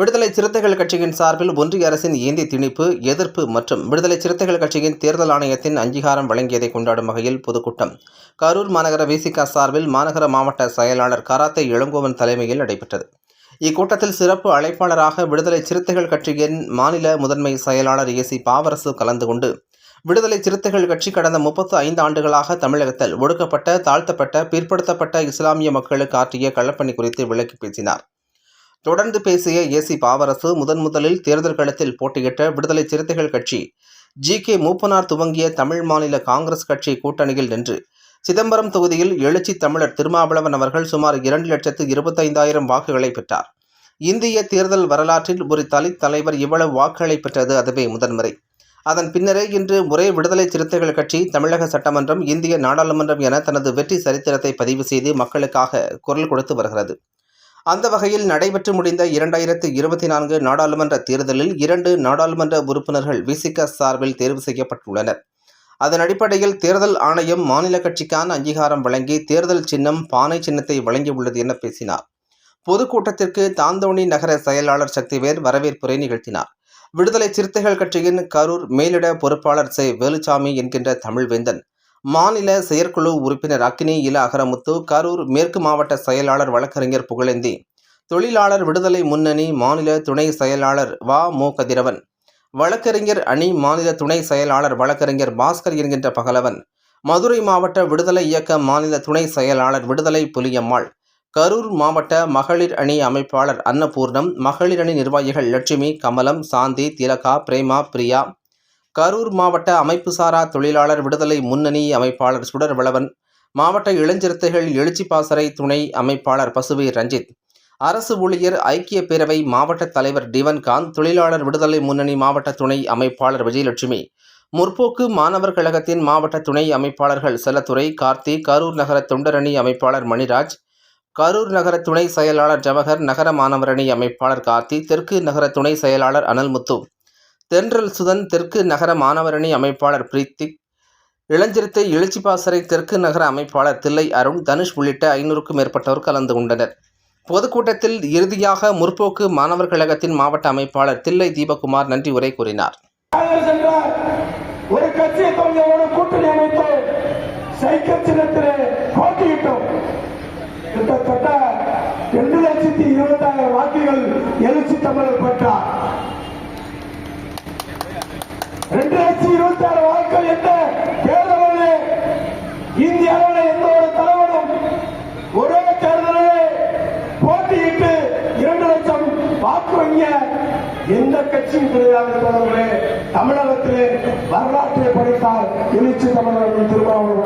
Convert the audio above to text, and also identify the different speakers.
Speaker 1: விடுதலை சிறுத்தைகள் கட்சியின் சார்பில் ஒன்றிய அரசின் ஏந்தி திணிப்பு எதிர்ப்பு மற்றும் விடுதலை சிறுத்தைகள் கட்சியின் தேர்தல் ஆணையத்தின் அங்கீகாரம் வழங்கியதை கொண்டாடும் வகையில் பொதுக்கூட்டம். கரூர் மாநகர விசிக சார்பில் மாநகர மாவட்ட செயலாளர் கராத்தை இளங்கோவன் தலைமையில் நடைபெற்றது. இக்கூட்டத்தில் சிறப்பு அழைப்பாளராக விடுதலை சிறுத்தைகள் கட்சியின் மாநில முதன்மை செயலாளர் ஏசி பாவரசு கலந்து கொண்டு விடுதலை சிறுத்தைகள் கட்சி கடந்த முப்பத்து ஐந்து ஆண்டுகளாக தமிழகத்தில் ஒடுக்கப்பட்ட தாழ்த்தப்பட்ட பிற்படுத்தப்பட்ட இஸ்லாமிய மக்களுக்கு ஆற்றிய களப்பணி குறித்து விளக்கி பேசினார். தொடர்ந்து பேசிய ஏசி பாவரசு முதன் முதலில் தேர்தல் களத்தில் போட்டியிட்ட விடுதலை சிறுத்தைகள் கட்சி. ஜி. கே. மூப்பனார் துவங்கிய தமிழ் மாநில காங்கிரஸ் கட்சி கூட்டணியில் நின்று. சிதம்பரம் தொகுதியில் எழுச்சி தமிழர் திருமாவளவன் அவர்கள் சுமார் இரண்டு லட்சத்து இருபத்தைந்தாயிரம் வாக்குகளை பெற்றார். இந்திய தேர்தல் வரலாற்றில் ஒரு தலித் தலைவர் இவ்வளவு வாக்குகளை பெற்றது அதுவே முதன்முறை. அதன் பின்னரே இன்று ஒரே விடுதலை சிறுத்தைகள் கட்சி தமிழக சட்டமன்றம் இந்திய நாடாளுமன்றம் என தனது வெற்றி சரித்திரத்தை பதிவு செய்து மக்களுக்காக குரல் கொடுத்து வருகிறது. அந்த வகையில் நடைபெற்று முடிந்த இரண்டாயிரத்து இருபத்தி நான்கு நாடாளுமன்ற தேர்தலில் இரண்டு நாடாளுமன்ற உறுப்பினர்கள் விசிக சார்பில் தேர்வு செய்யப்பட்டுள்ளனர். அதன் அடிப்படையில் தேர்தல் ஆணையம் மாநில கட்சிக்கான அங்கீகாரம் வழங்கி தேர்தல் சின்னம் பானை சின்னத்தை வழங்கியுள்ளது என பேசினார். பொதுக்கூட்டத்திற்கு தாந்தோணி நகர செயலாளர் சக்திவேல் வரவேற்புரை நிகழ்த்தினார். விடுதலை சிறுத்தைகள் கட்சியின் கரூர் மேலிட பொறுப்பாளர் சே. வேலுச்சாமி என்கின்ற தமிழ்வேந்தன் மாநில செயற்குழு உறுப்பினர் அக்னி இல அகரமுத்து கரூர் மேற்கு மாவட்ட செயலாளர் வழக்கறிஞர் புகழேந்தி தொழிலாளர் விடுதலை முன்னணி மாநில துணை செயலாளர் வா. மு கதிரவன் வழக்கறிஞர் அணி மாநில துணை செயலாளர் வழக்கறிஞர் பாஸ்கர் என்கின்ற பகலவன் மதுரை மாவட்ட விடுதலை இயக்க மாநில துணை செயலாளர் விடுதலை புலியம்மாள் கரூர் மாவட்ட மகளிர் அணி அமைப்பாளர் அன்னபூர்ணம் மகளிர் அணி நிர்வாகிகள் லட்சுமி கமலம் சாந்தி திலகா பிரேமா பிரியா கரூர் மாவட்ட அமைப்புசாரா தொழிலாளர் விடுதலை முன்னணி அமைப்பாளர் சுடர் வளவன் மாவட்ட இளஞ்சிறுத்தைகள் எழுச்சி பாசறை துணை அமைப்பாளர் பசுவை ரஞ்சித் அரசு ஊழியர் ஐக்கிய பேரவை மாவட்ட தலைவர் டிவன்காந்த் தொழிலாளர் விடுதலை முன்னணி மாவட்ட துணை அமைப்பாளர் விஜயலட்சுமி முற்போக்கு மாணவர் கழகத்தின் மாவட்ட துணை அமைப்பாளர்கள் செல்லத்துறை கார்த்தி கரூர் நகர தொண்டரணி அமைப்பாளர் மணிராஜ் கரூர் நகர துணை செயலாளர் ஜவஹர் நகர மாணவரணி அமைப்பாளர் கார்த்தி தெற்கு நகர துணை செயலாளர் அனல்முத்து தென்றல் சுதன் தெற்கு நகர மாணவரணி அமைப்பாளர் பிரீத்திக் இளஞ்சிறுத்தை எழுச்சிப்பாசறை தெற்கு நகர அமைப்பாளர் தில்லை அருண் தனுஷ் உள்ளிட்ட ஐநூறுக்கும் மேற்பட்டோர் கலந்து கொண்டனர். பொதுக்கூட்டத்தில் இறுதியாக முற்போக்கு மாணவர் கழகத்தின் மாவட்ட அமைப்பாளர் தில்லை தீபகுமார் நன்றி உரை கூறினார்.
Speaker 2: ஒரு கட்சியை கூட்டணி அமைத்து சைக்கிள் சின்னத்திலே போட்டியிட்டோம் கிட்டத்தட்ட லட்சத்தி வாக்குகள் எழுச்சி தமிழர் ரெண்டாயிரத்தி இருபத்தி ஆறு வாக்குகள் என்ற தேர்தலில் இந்திய எந்த ஒரு தலைவனும் ஒரே தேர்தலிலே போட்டியிட்டு இரண்டு லட்சம் வாக்கு வாங்கிய எந்த கட்சியும் கிடையாது தமிழகத்திலே வரலாற்றை படித்தால் எழுச்சி தமிழர்கள் திருமாவளவன்